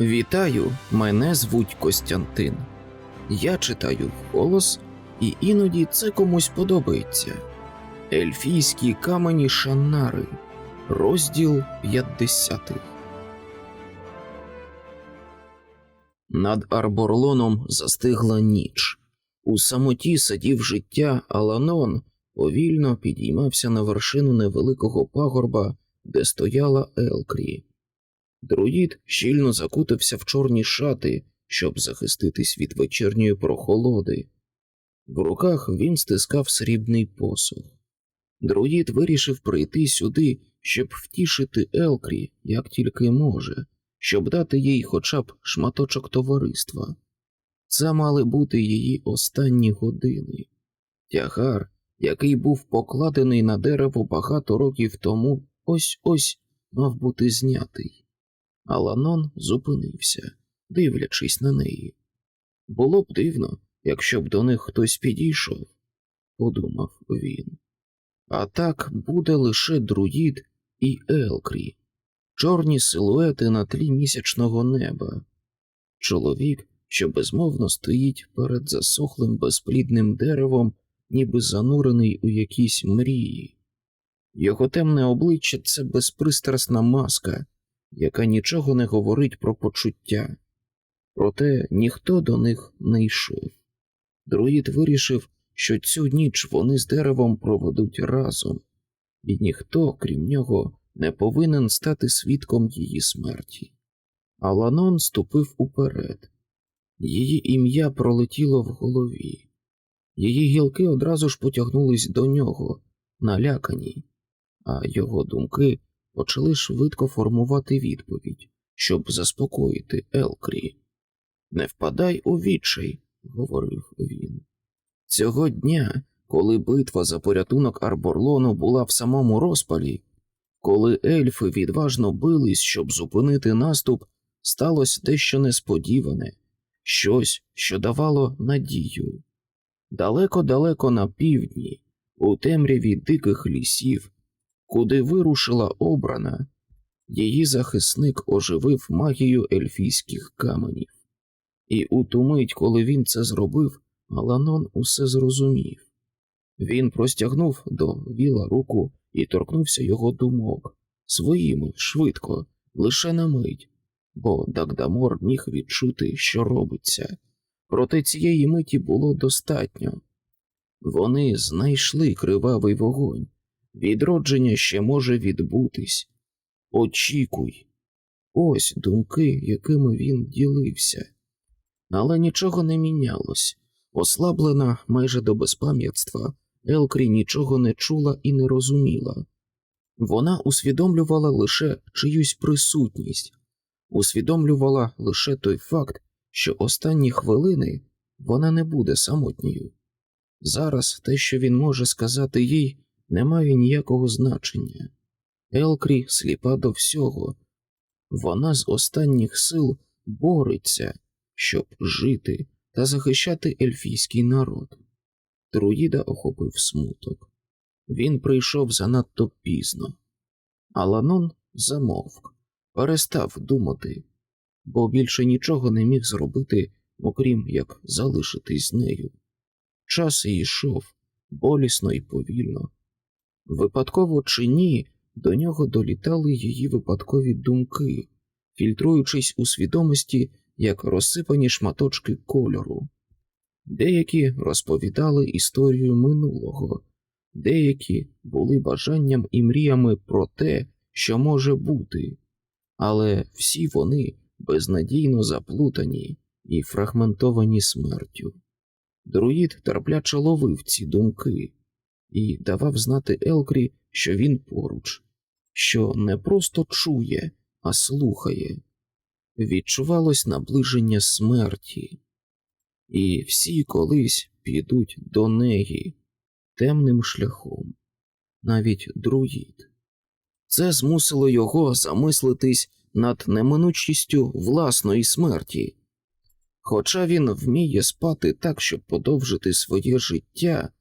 Вітаю, мене звуть Костянтин. Я читаю вголос, і іноді це комусь подобається. Ельфійські камені Шаннари, розділ 50. Над Арборлоном застигла ніч. У самоті сидів життя Аланон, повільно підіймався на вершину невеликого пагорба, де стояла Елкрі. Друїд щільно закутався в чорні шати, щоб захиститись від вечірньої прохолоди. В руках він стискав срібний посух. Друїд вирішив прийти сюди, щоб втішити Елкрі, як тільки може, щоб дати їй хоча б шматочок товариства. Це мали бути її останні години. Тягар, який був покладений на дерево багато років тому, ось ось мав бути знятий. Аланон зупинився, дивлячись на неї. Було б дивно, якщо б до них хтось підійшов, подумав він. А так буде лише друїд і Елкрі, чорні силуети на тлі місячного неба. Чоловік, що безмовно стоїть перед засохлим безплідним деревом, ніби занурений у якійсь мрії. Його темне обличчя це безпристрасна маска, яка нічого не говорить про почуття, проте ніхто до них не йшов. Друїд вирішив, що цю ніч вони з деревом проведуть разом, і ніхто, крім нього, не повинен стати свідком її смерті. Аланон ступив уперед. Її ім'я пролетіло в голові. Її гілки одразу ж потягнулись до нього, налякані, а його думки почали швидко формувати відповідь, щоб заспокоїти Елкрі. Не впадай у відчай, говорив він. Цього дня, коли битва за порятунок Арборлону була в самому розпалі, коли ельфи відважно бились, щоб зупинити наступ, сталося дещо несподіване, щось, що давало надію. Далеко-далеко на півдні, у темряві диких лісів, куди вирушила обрана, її захисник оживив магію ельфійських каменів. І у ту мить, коли він це зробив, Аланон усе зрозумів. Він простягнув до віла руку і торкнувся його думок своїми швидко, лише на мить, бо Дагдамор міг відчути, що робиться. Проте цієї миті було достатньо. Вони знайшли кривавий вогонь, Відродження ще може відбутись. Очікуй. Ось думки, якими він ділився. Але нічого не мінялось. Ослаблена майже до безпам'ятства, Елкрі нічого не чула і не розуміла. Вона усвідомлювала лише чиюсь присутність, усвідомлювала лише той факт, що останні хвилини вона не буде самотньою. Зараз те, що він може сказати їй, не має ніякого значення. Елкрі сліпа до всього, вона з останніх сил бореться, щоб жити та захищати ельфійський народ. Друїда охопив смуток. Він прийшов занадто пізно. Аланон замовк, перестав думати, бо більше нічого не міг зробити, окрім як залишитись з нею. Час йшов болісно і повільно. Випадково чи ні, до нього долітали її випадкові думки, фільтруючись у свідомості як розсипані шматочки кольору. Деякі розповідали історію минулого, деякі були бажанням і мріями про те, що може бути, але всі вони безнадійно заплутані і фрагментовані смертю. Друїд терпляче ловив ці думки і давав знати Елкрі, що він поруч, що не просто чує, а слухає. Відчувалось наближення смерті, і всі колись підуть до неї темним шляхом, навіть друїд. Це змусило його замислитись над неминучістю власної смерті. Хоча він вміє спати так, щоб подовжити своє життя,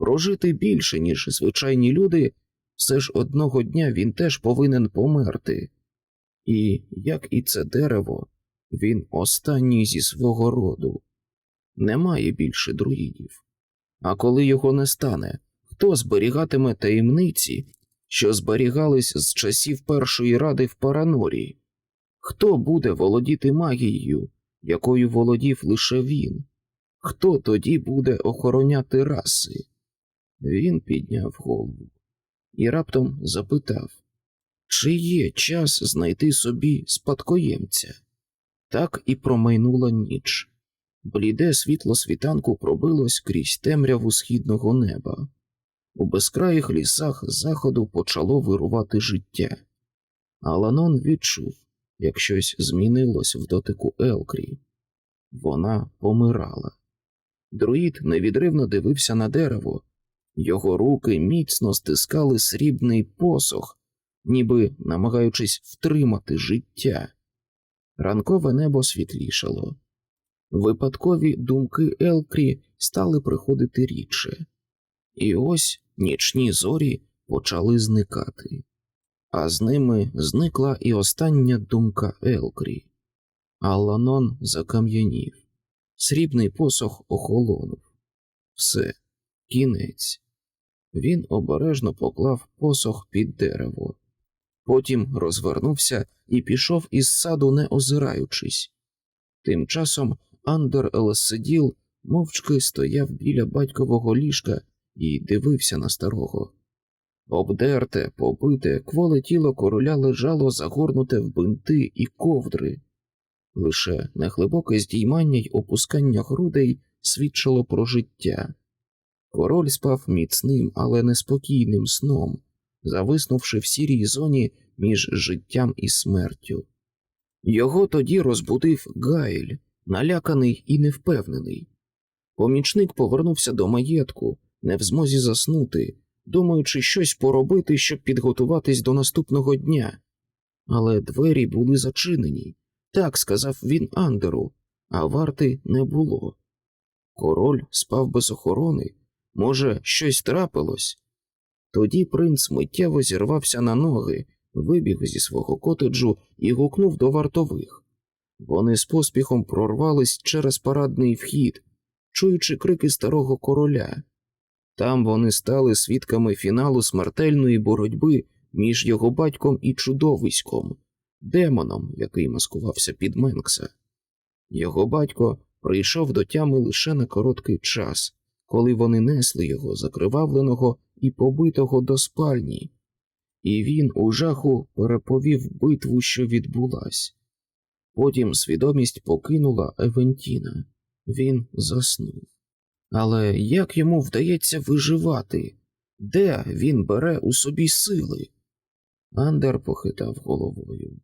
прожити більше, ніж звичайні люди, все ж одного дня він теж повинен померти. І, як і це дерево, Він останній зі свого роду. Немає більше друїдів. А коли його не стане, хто зберігатиме таємниці, що зберігались з часів першої ради в Паранорі? Хто буде володіти магією, якою володів лише він? Хто тоді буде охороняти раси? Він підняв голову і раптом запитав, чи є час знайти собі спадкоємця? Так і промайнула ніч. Бліде світло світанку пробилось крізь темряву східного неба. У безкраїх лісах заходу почало вирувати життя. Аланон відчув, як щось змінилось в дотику Елкрі. Вона помирала. Друїд невідривно дивився на дерево, його руки міцно стискали срібний посох, ніби намагаючись втримати життя. Ранкове небо світлішало. Випадкові думки Елкрі стали приходити рідше, і ось нічні зорі почали зникати, а з ними зникла і остання думка Елкрі. Алланон закам'янів, срібний посох охолонув. Все, кінець. Він обережно поклав посох під дерево, потім розвернувся і пішов із саду, не озираючись. Тим часом Андер Елесиділ мовчки стояв біля батькового ліжка і дивився на старого. Обдерте, побите, кволе тіло короля лежало загорнуте в бинти і ковдри. Лише неглибоке здіймання й опускання грудей свідчило про життя. Король спав міцним, але неспокійним сном, зависнувши в сірій зоні між життям і смертю. Його тоді розбудив Гайль, наляканий і невпевнений. Помічник повернувся до маєтку, не в змозі заснути, думаючи щось поробити, щоб підготуватись до наступного дня. Але двері були зачинені, так сказав він Андеру, а варти не було. Король спав без охорони, може, щось трапилось. Тоді принц миттєво зірвався на ноги, вибіг зі свого котеджу і гукнув до вартових. Вони з поспіхом прорвались через парадний вхід, чуючи крики старого короля. Там вони стали свідками фіналу смертельної боротьби між його батьком і чудовиськом, демоном, який маскувався під Менкса. Його батько прийшов до тями лише на короткий час, коли вони несли його закривавленого і побитого до спальні, і він у жаху переповів битву, що відбулась. Потім свідомість покинула Евентіна, він заснув. Але як йому вдається виживати? Де він бере у собі сили? Андер похитав головою.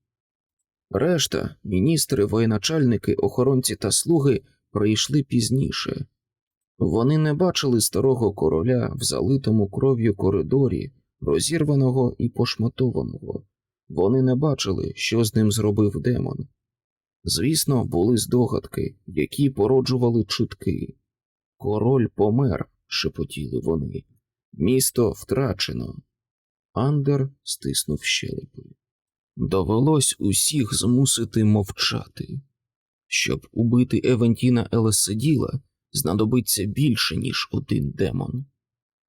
Решта, міністри, воєначальники, охоронці та слуги прийшли пізніше. Вони не бачили старого короля в залитому кров'ю коридорі, розірваного і пошматованого. Вони не бачили, що з ним зробив демон. Звісно, були здогадки, які породжували чутки. Король помер, шепотіли вони. Місто втрачено. Андер стиснув щелепи. Довелось усіх змусити мовчати. Щоб убити Евентіна Елеседіла, знадобиться більше, ніж один демон.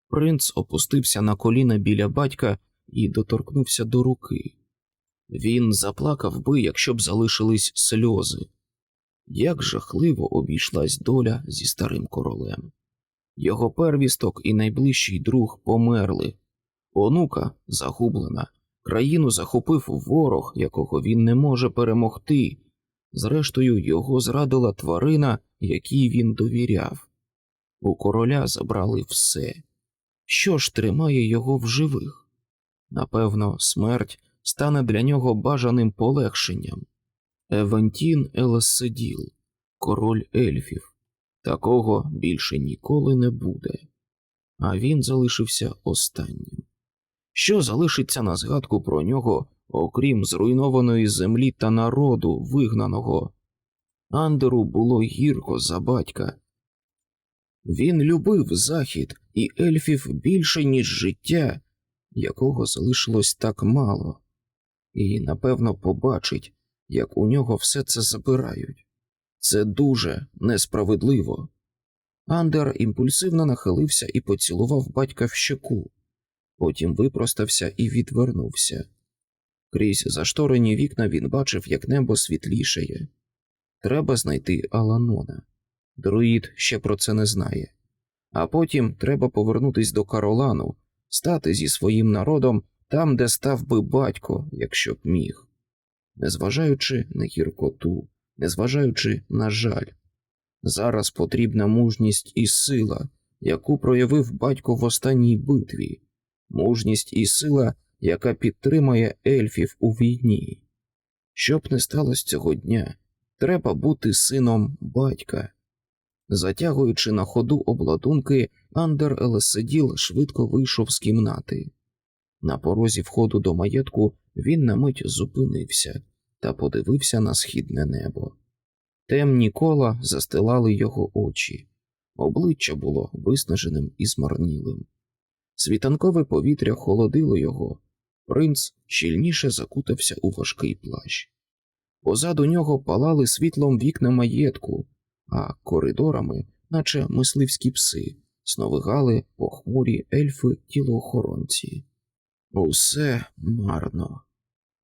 Принц опустився на коліна біля батька і доторкнувся до руки. Він заплакав би, якщо б залишились сльози. Як жахливо обійшлась доля зі старим королем. Його первісток і найближчий друг померли. Онука загублена, країну захопив ворог, якого він не може перемогти. Зрештою, його зрадила тварина, якій він довіряв. У короля забрали все. Що ж тримає його в живих? Напевно, смерть стане для нього бажаним полегшенням. Евентін Елеседіл, король ельфів. Такого більше ніколи не буде. А він залишився останнім. Що залишиться на згадку про нього, окрім зруйнованої землі та народу, вигнаного? Андеру було гірко за батька. Він любив захід і ельфів більше, ніж життя, якого залишилось так мало, і, напевно, побачить, як у нього все це забирають. Це дуже несправедливо. Андер імпульсивно нахилився і поцілував батька в щеку, потім випростався і відвернувся. Крізь зашторені вікна він бачив, як небо світлішає. Треба знайти Аланона. Друїд ще про це не знає. А потім треба повернутись до Каролану, стати зі своїм народом там, де став би батько, якщо б міг. Незважаючи на гіркоту, незважаючи на жаль, зараз потрібна мужність і сила, яку проявив батько в останній битві, мужність і сила, яка підтримає ельфів у війні. Щоб не сталося цього дня, треба бути сином батька. Затягуючи на ходу обладунки, Андер Елеседіл швидко вийшов з кімнати. На порозі входу до маєтку він на мить зупинився та подивився на східне небо. Темні кола застилали його очі, обличчя було виснаженим і змарнілим. Світанкове повітря холодило його, принц щільніше закутався у важкий плащ. Позаду нього палали світлом вікна маєтку, а коридорами, наче мисливські пси, сновигали похмурі ельфи тілоохоронці. Усе марно.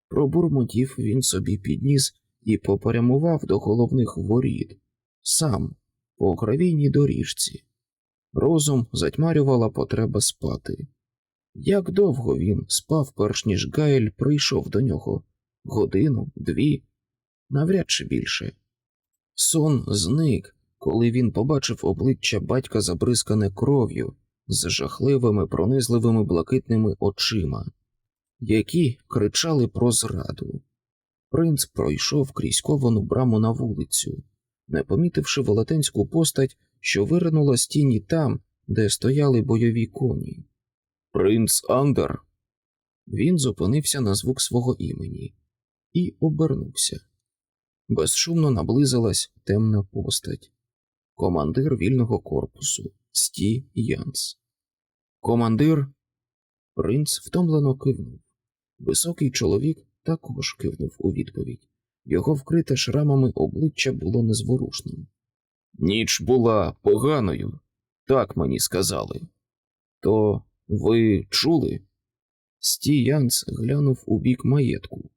Пробурмотів він собі підніс і попрямував до головних воріт, сам, по гравійній доріжці. Розум затьмарювала потреба спати. Як довго він спав, перш ніж Гаель прийшов до нього годину, дві, навряд чи більше. Сон зник, коли він побачив обличчя батька забризкане кров'ю з жахливими пронизливими блакитними очима, які кричали про зраду. Принц пройшов крізь ковану браму на вулицю, не помітивши велетенську постать, що виринула з тіні там, де стояли бойові коні. Принц Андер. Він зупинився на звук свого імені і обернувся. Безшумно наблизилась темна постать, командир вільного корпусу Сті Янс. Командир. Принц втомлено кивнув. Високий чоловік також кивнув у відповідь. Його вкрите шрамами обличчя було незворушним. Ніч була поганою, так мені сказали. То ви чули? Сті Янс глянув у бік маєтку.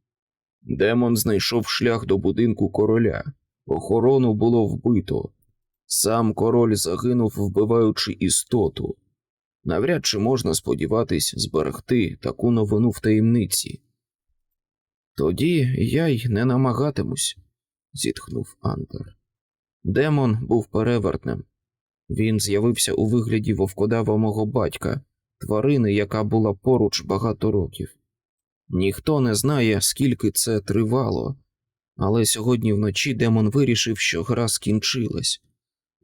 Демон знайшов шлях до будинку короля. Охорону було вбито. Сам король загинув, вбиваючи істоту. Навряд чи можна сподіватись зберегти таку новину в таємниці. Тоді я й не намагатимусь, зітхнув Антер. Демон був перевертнем. Він з'явився у вигляді вовкодава мого батька, тварини, яка була поруч багато років. Ніхто не знає, скільки це тривало, але сьогодні вночі демон вирішив, що гра скінчилась.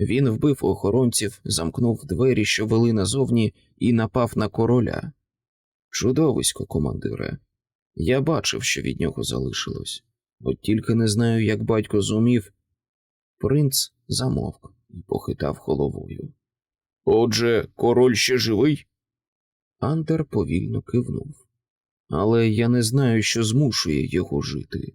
Він вбив охоронців, замкнув двері, що вели назовні, і напав на короля. Чудовисько, командире. Я бачив, що від нього залишилось, от тільки не знаю, як батько зумів. Принц замовк і похитав головою. Отже, король ще живий? Антер повільно кивнув. Але я не знаю, що змушує його жити.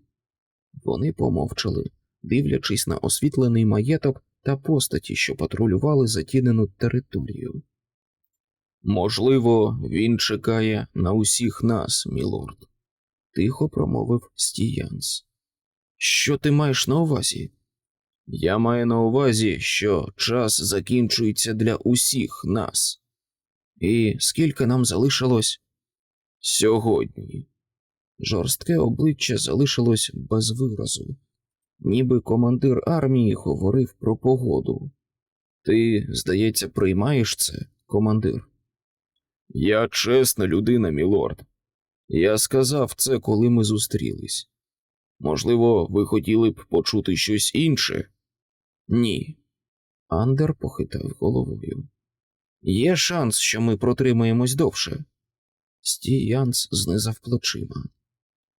Вони помовчали, дивлячись на освітлений маєток та постаті, що патрулювали затінену територію. Можливо, він чекає на усіх нас, мілорд, тихо промовив Стіянс. Що ти маєш на увазі? Я маю на увазі, що час закінчується для усіх нас. І скільки нам залишилось? Сьогодні. Жорстке обличчя залишилось без виразу, ніби командир армії говорив про погоду. Ти, здається, приймаєш це, командир? Я чесна людина, мілорд. Я сказав це, коли ми зустрілись. Можливо, ви хотіли б почути щось інше? Ні. Андер похитав головою. Є шанс, що ми протримаємось довше. Сті Янс знизав плечима.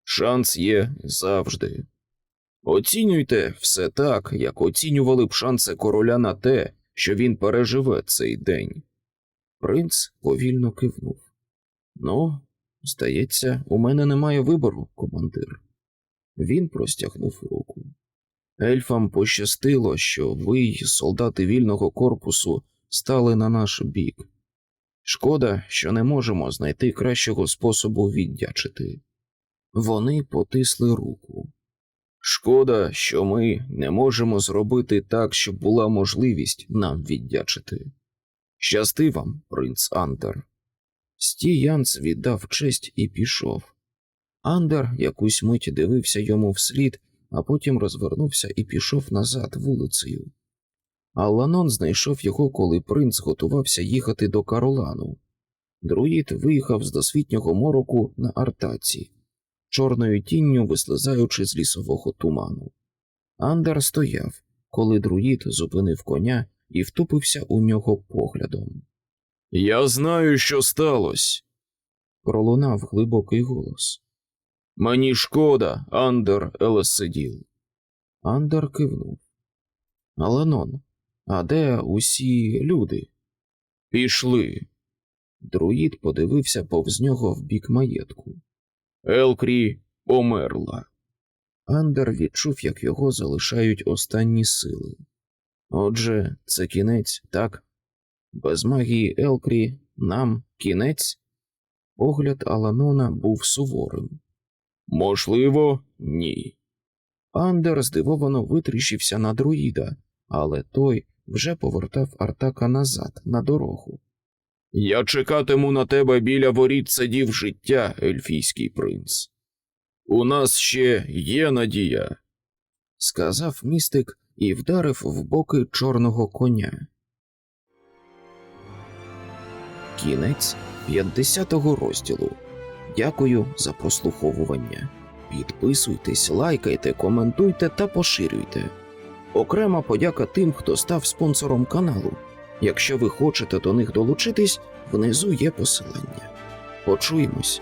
Шанс є завжди. Оцінюйте все так, як оцінювали б шанси короля на те, що він переживе цей день. Принц повільно кивнув. Ну, здається, у мене немає вибору, командир. Він простягнув руку. Ельфам пощастило, що ви, солдати вільного корпусу, стали на наш бік. Шкода, що не можемо знайти кращого способу віддячити. Вони потисли руку. Шкода, що ми не можемо зробити так, щоб була можливість нам віддячити. Щасти вам, принц Андер. Стій Янс віддав честь і пішов. Андер якусь мить дивився йому вслід, а потім розвернувся і пішов назад вулицею. Алланон знайшов його, коли принц готувався їхати до Каролану. Друїд виїхав з досвітнього мороку на артаці, чорною тінню вислизаючи з лісового туману. Андер стояв, коли друїд зупинив коня і втупився у нього поглядом. Я знаю, що сталося. пролунав глибокий голос. Мені шкода, Андер Елесиділ. Андер кивнув. Аланон, а де усі люди? Пішли. Друїд подивився повз нього в бік маєтку. Елкрі померла. Андер відчув, як його залишають останні сили. Отже, це кінець, так? Без магії Елкрі нам кінець? Погляд Аланона був суворим. Можливо, ні. Андер здивовано витріщився на друїда, але той вже повертав Артака назад на дорогу. Я чекатиму на тебе біля воріт садів життя, ельфійський принц. У нас ще є надія, сказав містик і вдарив в боки чорного коня. Кінець 50-го розділу. Дякую за прослуховування. Підписуйтесь, лайкайте, коментуйте та поширюйте. Окрема подяка тим, хто став спонсором каналу. Якщо ви хочете до них долучитись, внизу є посилання. Почуємось.